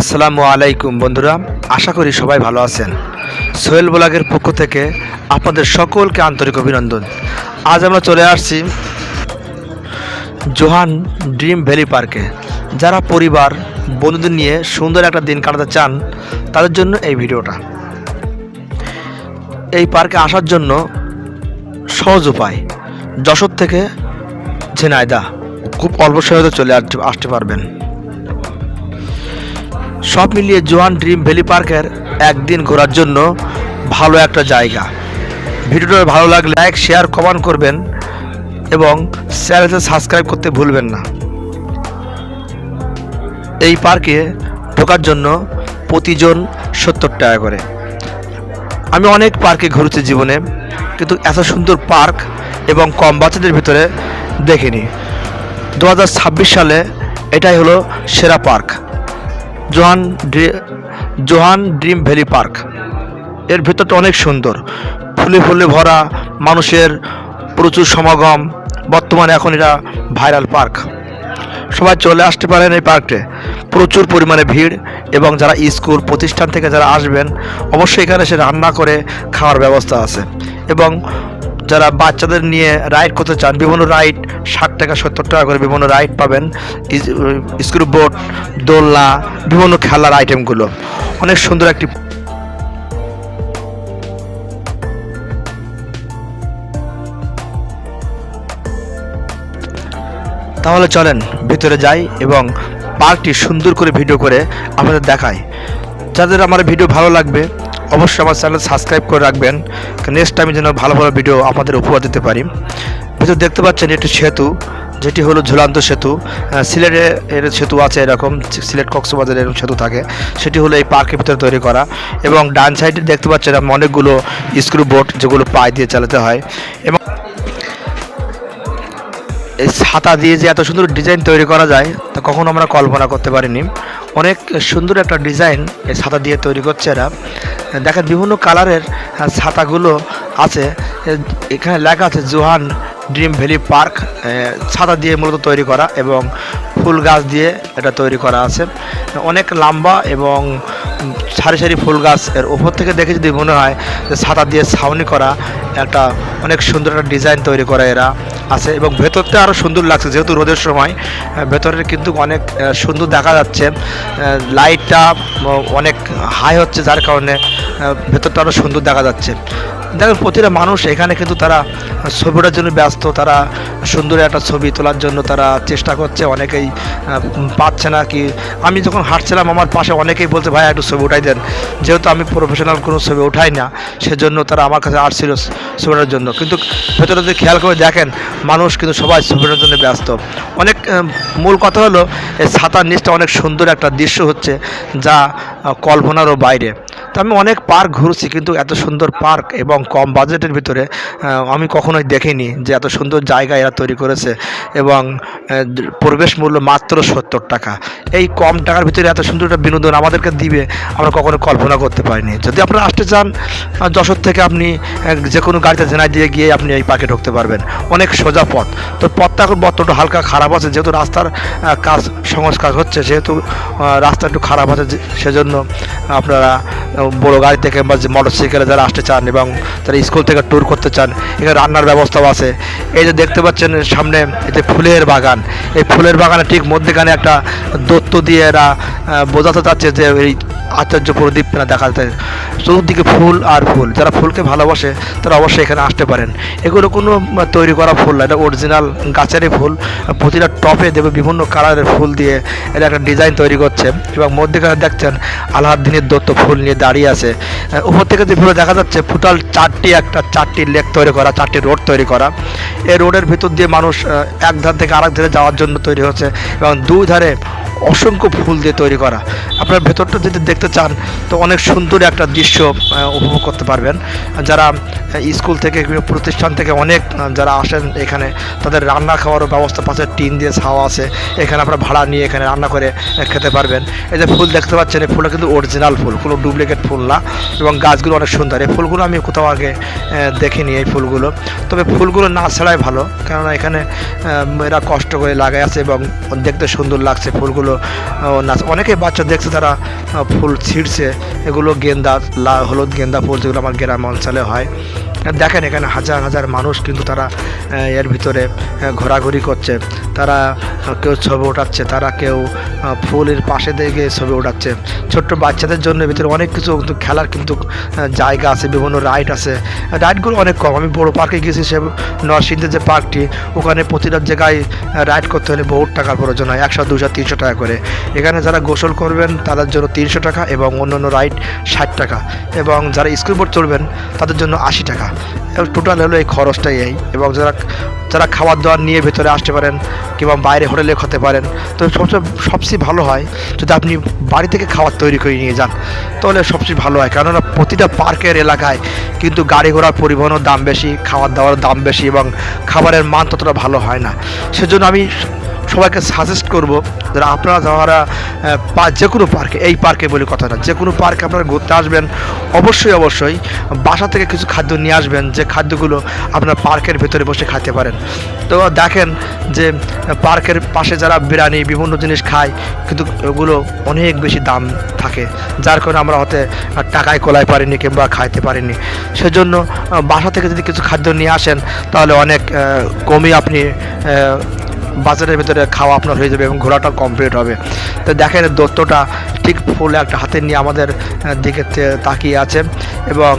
আসসালামু আলাইকুম বন্ধুরা, আশা করি সবাই ভালো আছেন। সোহেল ব্লগের পক্ষ থেকে আপনাদের সকলকে আন্তরিক অভিনন্দন। আজ আমরা চলে আসছি জোহান ড্রিম ভ্যালি পার্কে। যারা পরিবার, বন্ধুদের নিয়ে সুন্দর একটা দিন কাটাতে চান, তাদের জন্য এই ভিডিওটা। এই পার্কে আসার জন্য সহজ উপায়, যশোর থেকে ঝিনাইদা খুব অল্প সময়ে চলে আসতে পারবেন। সব মিলিয়ে জোয়ান ড্রিম ভ্যালি পার্কের একদিন ঘোরার জন্য ভালো একটা জায়গা। ভিডিওটা ভালো লাগলে লাইক, শেয়ার, কমেন্ট করবেন এবং চ্যানেলটা সাবস্ক্রাইব করতে ভুলবেন না। এই পার্কে ঢোকার জন্য প্রতিজন সত্তর টাকা করে। আমি অনেক পার্কে ঘুরেছি জীবনে, কিন্তু এত সুন্দর পার্ক এবং কম বাচ্চাদের ভিতরে দেখিনি। দু হাজার ছাব্বিশ সালে এটাই হলো সেরা park. Johan Johan Dream Valley Park. এর ভেতরটা অনেক সুন্দর। ফুলে ফুলে ভরা মানুষের প্রচুর সমাগম। বর্তমানে এখন এটা ভাইরাল পার্ক। সবাই চলে আসতে পারেন এই পার্কে প্রচুর পরিমাণে ভিড় এবং যারা স্কুল প্রতিষ্ঠান থেকে যারা আসবেন, অবশ্যই এখানে সে রান্না করে খাওয়ার ব্যবস্থা আছে। এবং যারা বাচ্চাদের নিয়ে রাইড করতে চান, বিভিন্ন রাইড ষাট টাকা, সত্তর টাকা করে বিভিন্ন রাইড পাবেন। স্ক্রু বোট দোলনা, বিভিন্ন খেলার আইটেমগুলো অনেক সুন্দর একটি তাহলে চলেন ভিতরে যাই এবং পার্কটি সুন্দর করে ভিডিও করে আপনাদের দেখাই। যাদের আমার ভিডিও ভালো লাগবে অবশ্যই আমার চ্যানেল সাবস্ক্রাইব করে রাখবেন। নেক্সট টাইমে যেন ভালো ভালো ভিডিও আপনাদের উপহার দিতে পারি। ভিতর দেখতে পাচ্ছেন একটি সেতু, যেটি হলো ঝুলান্ত সেতু। সিলেটে এর সেতু আছে এরকম, সিলেট কক্সবাজারে এরকম সেতু থাকে। সেটি হলো এই পার্কের ভিতরে তৈরি করা এবং ডান সাইডে দেখতে পাচ্ছেন অনেকগুলো স্ক্রু বোর্ড যেগুলো পায়ে দিয়ে চালাতে হয়। এবং এই ছাতা দিয়ে যে এত সুন্দর ডিজাইন তৈরি করা যায়, তা কখনো আমরা কল্পনা করতে পারিনি। অনেক সুন্দর একটা ডিজাইন এই ছাতা দিয়ে তৈরি করছে এরা। দেখেন বিভিন্ন কালারের ছাতাগুলো আছে। এখানে লেখা আছে জোহান ড্রিম ভ্যালি পার্ক ছাতা দিয়ে মূলত তৈরি করা এবং ফুল গাছ দিয়ে এটা তৈরি করা আছে। অনেক লম্বা এবং সারি সারি ফুল গাছ এর উপর থেকে দেখে যদি মনে হয় যে ছাতা দিয়ে ছাউনি করা একটা অনেক সুন্দর একটা ডিজাইন তৈরি করা এরা আছে এবং ভেতরতে আরও সুন্দর লাগছে যেহেতু রোদের সময় ভেতরের কিন্তু অনেক সুন্দর দেখা যাচ্ছে। লাইটটা অনেক হাই হচ্ছে যার কারণে ভেতরটা আরও সুন্দর দেখা যাচ্ছে। দেখেন প্রতিটা মানুষ এখানে কিন্তু তারা ছবিটার জন্য ব্যস্ত, তারা সুন্দর একটা ছবি তোলার জন্য তারা চেষ্টা করছে, অনেকেই পাচ্ছে না কি। আমি যখন হাঁটছিলাম, আমার পাশে অনেকেই বলছে, ভাই, একটু ছবি উঠাই দেন। যেহেতু আমি প্রফেশনাল কোনো ছবি উঠাই না, সেজন্য তারা আমার কাছে আসছিল ছবিটার জন্য। কিন্তু ভেতরে যদি খেয়াল করে দেখেন, মানুষ কিন্তু সবাই ছবিটার জন্য ব্যস্ত। অনেক মূল কথা হলো, এই ছাতার নিচটা অনেক সুন্দর একটা দৃশ্য হচ্ছে, যা কল্পনারও বাইরে। তো আমি অনেক পার্ক ঘুরছি, কিন্তু এত সুন্দর পার্ক এবং কম বাজেটের ভিতরে আমি কখনোই দেখিনি যে এত সুন্দর জায়গা এরা তৈরি করেছে এবং প্রবেশ মূল্য মাত্র সত্তর টাকা। এই কম টাকার ভিতরে এত সুন্দর একটা বিনোদন আমাদেরকে দিবে, আমরা কখনো কল্পনা করতে পারিনি। যদি আপনারা আসতে চান যশোর থেকে আপনি যে কোনো গাড়িতে জেনাই দিয়ে গিয়ে আপনি এই পার্কে ঢুকতে পারবেন। অনেক সোজা পথ। তো পথটা এখন বর্তমানটা হালকা খারাপ আছে, যেহেতু রাস্তার কাজ, সংস্কার হচ্ছে সেহেতু রাস্তা একটু খারাপ আছে সেজন্য আপনারা বড় গাড়ি থেকে বা মোটর সাইকেলে যারা আসতে চান এবং তারা স্কুল থেকে ট্যুর করতে চান, এখানে রান্নার ব্যবস্থাও আছে। এই যে দেখতে পাচ্ছেন সামনে এতে ফুলের বাগান, এই ফুলের বাগানে ঠিক মধ্যেখানে একটা দত্ত দিয়ে এরা বোঝাতে চাচ্ছে যে এই আচার্য প্রদীপ দেখা যায় চতুর্দিকে ফুল আর ফুল। যারা ফুলকে ভালোবাসে, তারা অবশ্যই এখানে আসতে পারেন। এগুলো কোনো তৈরি করা ফুল না, এটা অরিজিনাল গাছেরই ফুল। প্রতিটা টপে দেবে বিভিন্ন কালারের ফুল দিয়ে এটা একটা ডিজাইন তৈরি করছে। এবং মধ্যেখানে দেখছেন আলাহাদ্দিনের দত্ত ফুল নিয়ে দাঁড়িয়ে আছে। উপর থেকে যে ফুল দেখা যাচ্ছে, ফুটাল চারটি একটা চারটি লেক তৈরি করা, চারটি রোড তৈরি করা। এই রোডের ভিতর দিয়ে মানুষ এক ধার থেকে আরেক ধারে যাওয়ার জন্য তৈরি হচ্ছে। এবং দুই ধারে অসংখ্য ফুল দিয়ে তৈরি করা। আপনার ভেতরটা যদি দেখতে চান তো অনেক সুন্দর একটা দৃশ্য উপভোগ করতে পারবেন। যারা স্কুল থেকে প্রতিষ্ঠান থেকে অনেক যারা আসেন এখানে তাদের রান্না খাওয়ারও ব্যবস্থা পাশে টিন দিয়ে ছাওয়া আছে। এখানে আপনারা ভাড়া নিয়ে এখানে রান্না করে খেতে পারবেন। এই যে ফুল দেখতে পাচ্ছেন এই ফুলটা কিন্তু অরিজিনাল ফুল কোনো ডুপ্লিকেট ফুল না এবং গাছগুলো অনেক সুন্দর। এই ফুলগুলো আমি কোথাও আগে দেখিনি এই ফুলগুলো। তবে ফুলগুলো না ছাড়াই ভালো কেননা এখানে এরা কষ্ট করে লাগাই আছে এবং দেখতে সুন্দর লাগছে ফুলগুলো। অনেকে বাচ্চা দেখছে তারা আহ, ফুল ছিঁড়ছে এগুলো গেন্দা লাল হলুদ গেন্দা ফুল যেগুলো আমার গ্রাম অঞ্চলে হয়। দেখেন এখানে হাজার হাজার মানুষ কিন্তু তারা এর ভিতরে ঘোরাঘুরি করছে। তারা কেউ ছবি ওঠাচ্ছে, তারা কেউ ফুলের পাশে দিয়ে ছবি ওঠাচ্ছে। ছোট্ট বাচ্চাদের জন্য ভিতরে অনেক কিছু কিন্তু খেলার কিন্তু জায়গা আছে, বিভিন্ন রাইড আছে। রাইডগুলো অনেক কম। আমি বড় পার্কে গেছি সে নরসিংদের যে পার্কটি ওখানে প্রতিটা জায়গায় রাইড করতে হলে বহুত টাকার প্রয়োজন হয়, একশো, দুশো, তিনশো টাকা করে। এখানে যারা গোসল করবেন, তাদের জন্য তিনশো টাকা এবং অন্য অন্য রাইড ষাট টাকা। এবং যারা স্কুল বোর্ড চলবেন তাদের জন্য আশি টাকা। টোটাল হলো এই খরচটাই এই। এবং যারা যারা খাবার দাবার নিয়ে ভেতরে আসতে পারেন কিংবা বাইরে হোটেলে খেতে পারেন, তো সবচেয়ে সবচেয়ে ভালো হয় যদি আপনি বাড়ি থেকে খাবার তৈরি করে নিয়ে যান, তাহলে সবচেয়ে ভালো হয়। কেননা প্রতিটা পার্কের এলাকায় কিন্তু গাড়ি ঘোড়ার পরিবহনের দাম বেশি খাবার দাবার দাম বেশি এবং খাবারের মান ততটা ভালো হয় না। সেজন্য আমি সবাইকে সাজেস্ট করব যারা আপনারা যারা যে কোনো পার্কে এই পার্কে বলে কথা না যে কোনো পার্কে আপনারা ঘুরতে আসবেন, অবশ্যই অবশ্যই বাসা থেকে কিছু খাদ্য নিয়ে আসবেন, যে খাদ্যগুলো আপনার পার্কের ভেতরে বসে খেতে পারেন। তো দেখেন যে পার্কের পাশে যারা বিরিয়ানি, বিভিন্ন জিনিস খায়, কিন্তু ওগুলো অনেক বেশি দাম থাকে, যার কারণে আমরা হতে টাকায় কোলায় পারিনি কিংবা খাইতে পারিনি। সেজন্য বাসা থেকে যদি কিছু খাদ্য নিয়ে আসেন, তাহলে অনেক কমই আপনি বাজারের ভিতরে খাওয়া আপনার হয়ে যাবে এবং ঘোরাটা কমপ্লিট হবে। তো দেখেন দত্তটা ঠিক ফুল একটা হাতে নিয়ে আমাদের দিকে তাকিয়ে আছে এবং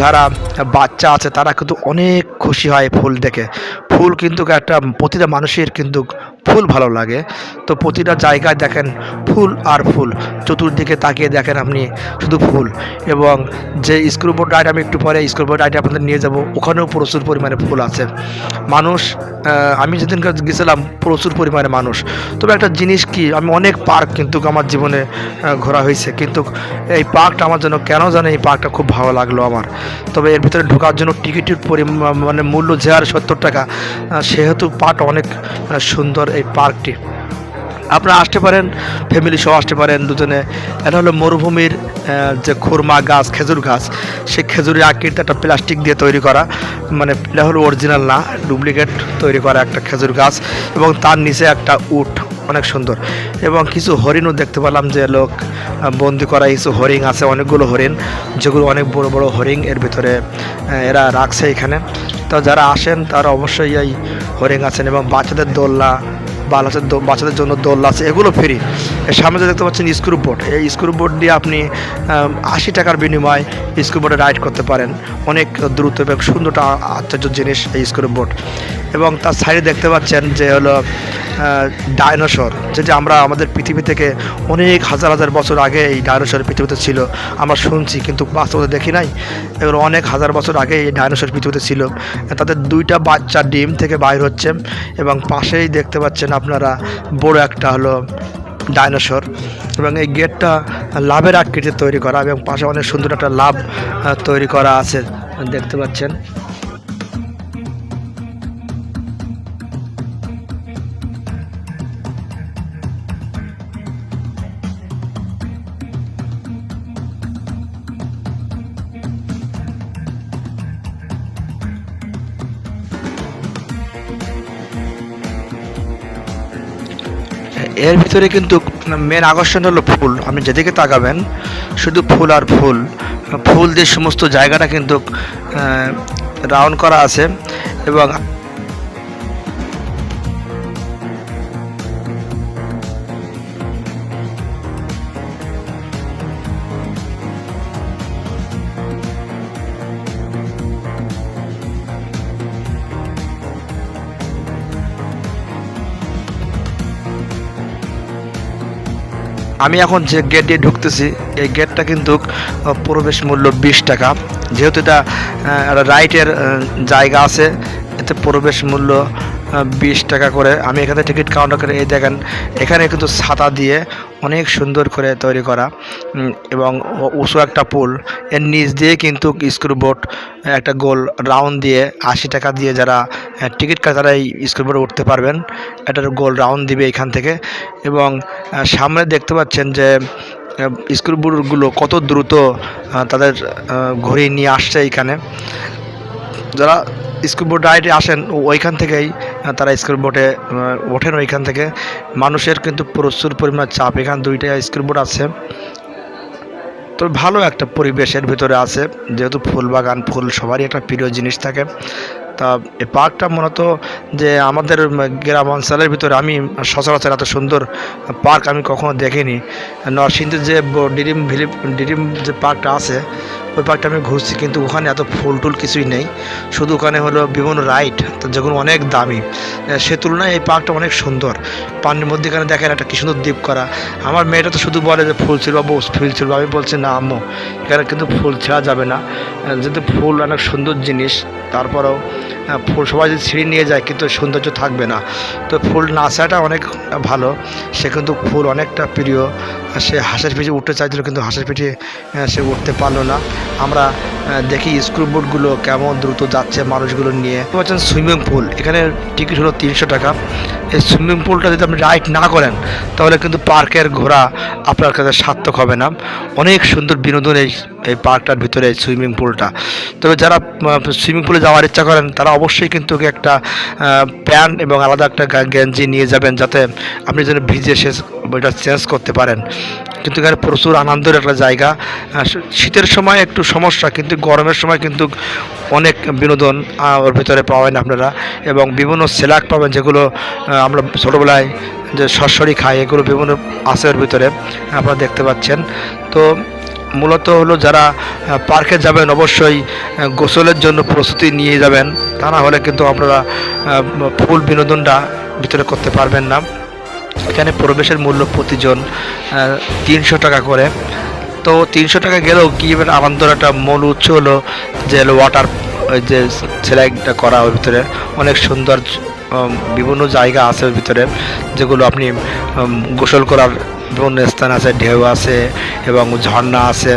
যারা বাচ্চা আছে তারা কিন্তু অনেক খুশি হয় ফুল দেখে। ফুল কিন্তু একটা প্রতিটা মানুষের কিন্তু ফুল ভালো লাগে। তো প্রতিটা জায়গায় দেখেন ফুল আর ফুল। চতুর্দিকে তাকিয়ে দেখেন আপনি শুধু ফুল। এবং যে স্ক্রু বোর্ড রাইড আমি একটু পরে স্ক্রু বোর্ড রাইডে আপনাদের নিয়ে যাব, ওখানেও প্রচুর পরিমাণে ফুল আছে। মানুষ আমি যেদিন গেছিলাম প্রচুর পরিমাণে মানুষ। তবে একটা জিনিস কি, আমি অনেক পার্ক কিন্তু আমার জীবনে ঘোরা হয়েছে। কিন্তু এই পার্কটা আমার জন্য কেন জানে এই পার্কটা খুব ভালো লাগল আমার। তবে এর ভিতরে ঢোকার জন্য টিকিটের পরিমাণ মানে মূল্য যে আর সত্তর টাকা সেহেতু পার্ক অনেক সুন্দর এই পার্কটি। আপনারা আসতে পারেন ফ্যামিলি সহ আসতে পারেন দুজনে। এটা হলো মরুভূমির যে খুরমা গাছ, খেজুর গাছ, সেই খেজুরের আকৃতি একটা প্লাস্টিক দিয়ে তৈরি করা। মানে এটা হলো অরিজিনাল না ডুপ্লিকেট তৈরি করা একটা খেজুর গাছ এবং তার নিচে একটা উট। অনেক সুন্দর। এবং কিছু হরিণও দেখতে পেলাম যে লোক বন্দি করা কিছু হরিণ আছে, অনেকগুলো হরিণ, যেগুলো অনেক বড় বড় হরিণ এর ভিতরে এরা রাখছে এখানে। তো যারা আসেন, তারা অবশ্যই এই হরিণ আছেন এবং বাচ্চাদের দোলনা, বাচ্চাদের বাচ্চাদের জন্য দোলনা আছে, এগুলো ফ্রি। এর সামনে দেখতে পাচ্ছেন স্ক্রু বোর্ড, এই স্ক্রু বোর্ড দিয়ে আপনি আশি টাকার বিনিময়ে স্ক্রু বোর্ডে রাইড করতে পারেন। অনেক দ্রুত এবং সুন্দরটা আশ্চর্য জিনিস এই স্ক্রু বোর্ড। এবং তার সাইডে দেখতে পাচ্ছেন যে হলো ডাইনোসর যেটা আমরা আমাদের পৃথিবী থেকে অনেক হাজার হাজার বছর আগে এই ডাইনোসর পৃথিবীতে ছিল। আমরা শুনছি কিন্তু বাস্তবে দেখি নাই। এগুলো অনেক হাজার বছর আগে এই ডাইনোসর পৃথিবীতে ছিল। তাদের দুইটা বাচ্চা ডিম থেকে বাইর হচ্ছে এবং পাশেই দেখতে পাচ্ছেন আপনারা বড় একটা হলো ডাইনোসর এবং এই গেটটা লাভের আকৃতিতে তৈরি করা এবং পাশে অনেক সুন্দর একটা লাভ তৈরি করা আছে। দেখতে পাচ্ছেন। এর ভিতরে কিন্তু মেন আকর্ষণ হলো ফুল। আপনি যেদিকে তাকাবেন, শুধু ফুল আর ফুল। ফুল দিয়ে সমস্ত জায়গাটা কিন্তু রাউন্ড করা আছে এবং আমি এখন যে গেট দিয়ে ঢুকতেছি, এই গেটটা কিন্তু প্রবেশ মূল্য বিশ টাকা। যেহেতু এটা রাইটের জায়গা আছে, এতে প্রবেশ মূল্য বিশ টাকা করে। আমি এখানে টিকিট কাউন্টার করে, এই দেখেন, এখানে কিন্তু ছাতা দিয়ে অনেক সুন্দর করে তৈরি করা এবং উঁচু একটা পুল। এর নিচ দিয়ে কিন্তু স্ক্রু বোট একটা গোল রাউন্ড দিয়ে আশি টাকা দিয়ে যারা টিকিট কাটে তারা এই স্ক্রু বোর্ডে উঠতে পারবেন। এটার গোল রাউন্ড দিবে এখান থেকে। এবং সামনে দেখতে পাচ্ছেন যে স্ক্রু বোর্ডগুলো কত দ্রুত তাদের ঘুরিয়ে নিয়ে আসছে এখানে। যারা স্কুল বোট রাইডে আসেন ওইখান থেকেই তারা স্কুল বোটে ওঠেন ওইখান থেকে। মানুষের কিন্তু প্রচুর পরিমাণ চাপ। এখানে দুইটা স্কুল বোট আছে। তো ভালো একটা পরিবেশের ভিতরে আছে। যেহেতু ফুল বাগান ফুল সবারই একটা প্রিয় জিনিস থাকে। তা এই পার্কটা মূলত যে আমাদের গ্রাম অঞ্চলের ভিতরে আমি সচরাচর এত সুন্দর পার্ক আমি কখনো দেখিনি। নরসিংদীর যে ডিরিম ভিলি, ডিরিম যে পার্কটা আছে, ওই পার্কটা আমি ঘুরছি কিন্তু ওখানে এত ফুল টুল কিছুই নেই। শুধু ওখানে হলো বিভিন্ন রাইড যেগুলো অনেক দামি। সে তুলনায় এই পার্কটা অনেক সুন্দর। পানির মধ্যে এখানে দেখেন একটা কি সুন্দর দ্বীপ করা। আমার মেয়েটা তো শুধু বলে যে ফুল ছিল বা ফুল ছিল আমি বলছি, না, আম্মু, এখানে কিন্তু ফুল ছেঁড়া যাবে না। যেহেতু ফুল অনেক সুন্দর জিনিস, তারপরেও আহ, ফুল সবাই যদি ছিঁড়ে নিয়ে যায় কিন্তু সৌন্দর্য থাকবে না। তো ফুল নাচাটা অনেক ভালো। সে কিন্তু ফুল অনেকটা প্রিয়। সে হাঁসের পিঠে উঠতে চাইছিল কিন্তু হাঁসের পিঠে সে উঠতে পারল না। আমরা দেখি স্কুল বোটগুলো কেমন দ্রুত যাচ্ছে মানুষগুলো নিয়ে। বলছেন সুইমিং পুল। এখানে টিকিট হলো তিনশো টাকা। এই সুইমিং পুলটা যদি আপনি রাইড না করেন তাহলে কিন্তু পার্কের ঘোরা আপনার কাছে সার্থক হবে না। অনেক সুন্দর বিনোদন এই এই পার্কটার ভিতরে সুইমিং পুলটা। তবে যারা সুইমিং পুলে যাওয়ার ইচ্ছা করেন, তারা অবশ্যই কিন্তু একটা প্যান্ট এবং আলাদা একটা গেঞ্জি নিয়ে যাবেন যাতে আপনি যেন ভিজে শেষ ওইটা চেঞ্জ করতে পারেন। কিন্তু এখানে প্রচুর আনন্দের একটা জায়গা। শীতের সময় একটু সমস্যা, কিন্তু গরমের সময় কিন্তু অনেক বিনোদন ওর ভিতরে পাবেন আপনারা। এবং বিভিন্ন সেলাক পাবেন যেগুলো আমরা ছোটোবেলায় যে সরসরি খাই, এগুলো বিভিন্ন আছে ওর ভিতরে, আপনারা দেখতে পাচ্ছেন। তো মূলত হলো যারা পার্কে যাবেন অবশ্যই গোসলের জন্য প্রস্তুতি নিয়ে যাবেন, তা না হলে কিন্তু আপনারা ফুল বিনোদনটা ভিতরে করতে পারবেন না। এখানে প্রবেশের মূল্য প্রতিজন তিনশো টাকা করে। তো তিনশো টাকা গেলেও কি আনন্দের একটা মূল উৎস হলো যে ওয়াটার ওই যে সেলাইটা করা ওর ভিতরে। অনেক সুন্দর বিভিন্ন জায়গা আছে ওর ভিতরে, যেগুলো আপনি গোসল করার বিভিন্ন স্থান আছে ঢেউ আছে এবং ঝর্ণা আছে।